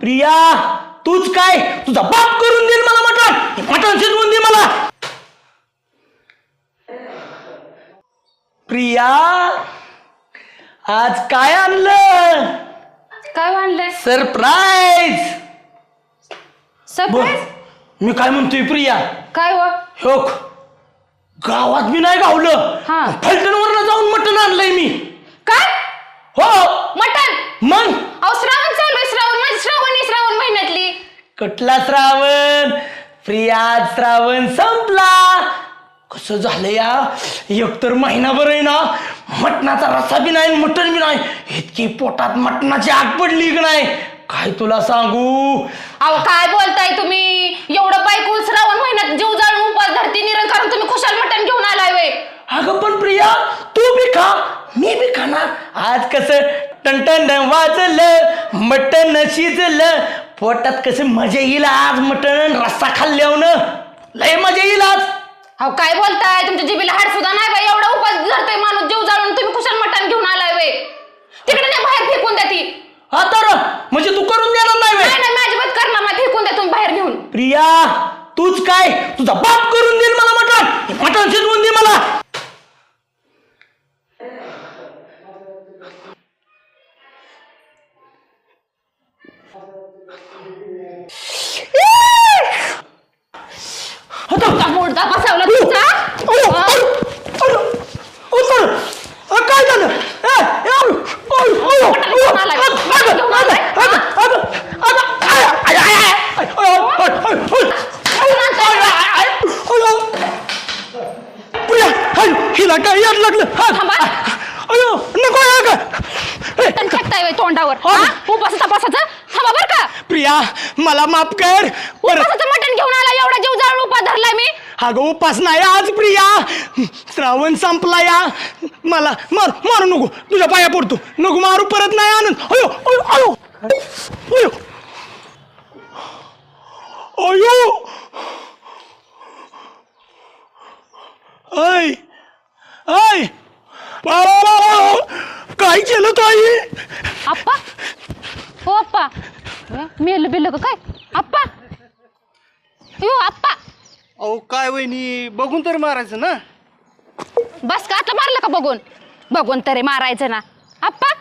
प्रिया तूच काय? तुझा बाप करून देईल मला मटण. मटण शिजवून दे मला. प्रिया आज काय आणलं? काय आणलंय? सरप्राईज. सरप्राईज? मी काय म्हणतोय प्रिया? काय हो हो गावात मी नाही गावलं. हा. फलटणवरनं जाऊन मटण आणलंय मी. काय? हो. मटण? मग अहो श्रावण चालू आहे श्रावण माझी श्रावण आहे श्रावण महिन्यातली कुठला श्रावण प्रिया श्रावण संपला. कसं झालं या? एकतर महिनाभर आहे ना मटणाचा रस्सा बी नाही मटण बी नाही. इतकी पोटात मटणाची आग पडली की नाही. काय तुला सांगू? अहो काय बोलताय तुम्ही? एवढं बायको श्रावण महिन्यात जीव जाळून उपास धरती निरंकारण तुम्ही खुशाल मटण घेऊन आलाय वे अगं पण प्रिया तू बी खा. मी बी खाणार. आज कसं टनटन वाजलं मटण शिजलं पोटात कसं मजा येईल आज मटण रस्सा खाल्ल्यावर लय मजा येईल आज. अहो काय बोलताय? तुमच्या जिबीला हाड सुद्धा नाही बाई. एवढा उपास धरतोय माणूस जीव जाळून. तुम्ही खुशाल मटण घेऊन आलाय वे तिकडे नाही बाहेर फेकून द्या ती. हा तर म्हणजे तू करून देणार नाही नाही व्हय? नाही माझी बात करणार नाही. फेकून द्या तुम्ही बाहेर घेऊन. प्रिया तूच काय? तुझा बाप करून देईल अय, अय, आय, आय, अयो. प्रिया, अयो, हिला काय याद लागलं हा, थांबा. अयो नको मटण फेकताय वे तोंडावर हा. हा? थांबा बर का प्रिया मला माफ कर परत उपासाचं मटण घेऊन आला एवढा जीव जाळून उपास धरलाय मी अगं उपासना या आज प्रिया. श्रावण संपला या. मला मार मारू नको. तुझ्या पाया पडतो. नको मारू परत नाही आनंद अयो अयो अयो. अयो. अयो. ऐ ऐ. काय केलं ताई? आप्पा. हो आप्पा. मेल बिल का काय? आप्पा. यो आप्पा. अहो काय वहिनी बघून तर मारायचं ना? बस का आता मारलं का बघून? बघून तरी मारायचं ना. आप्पा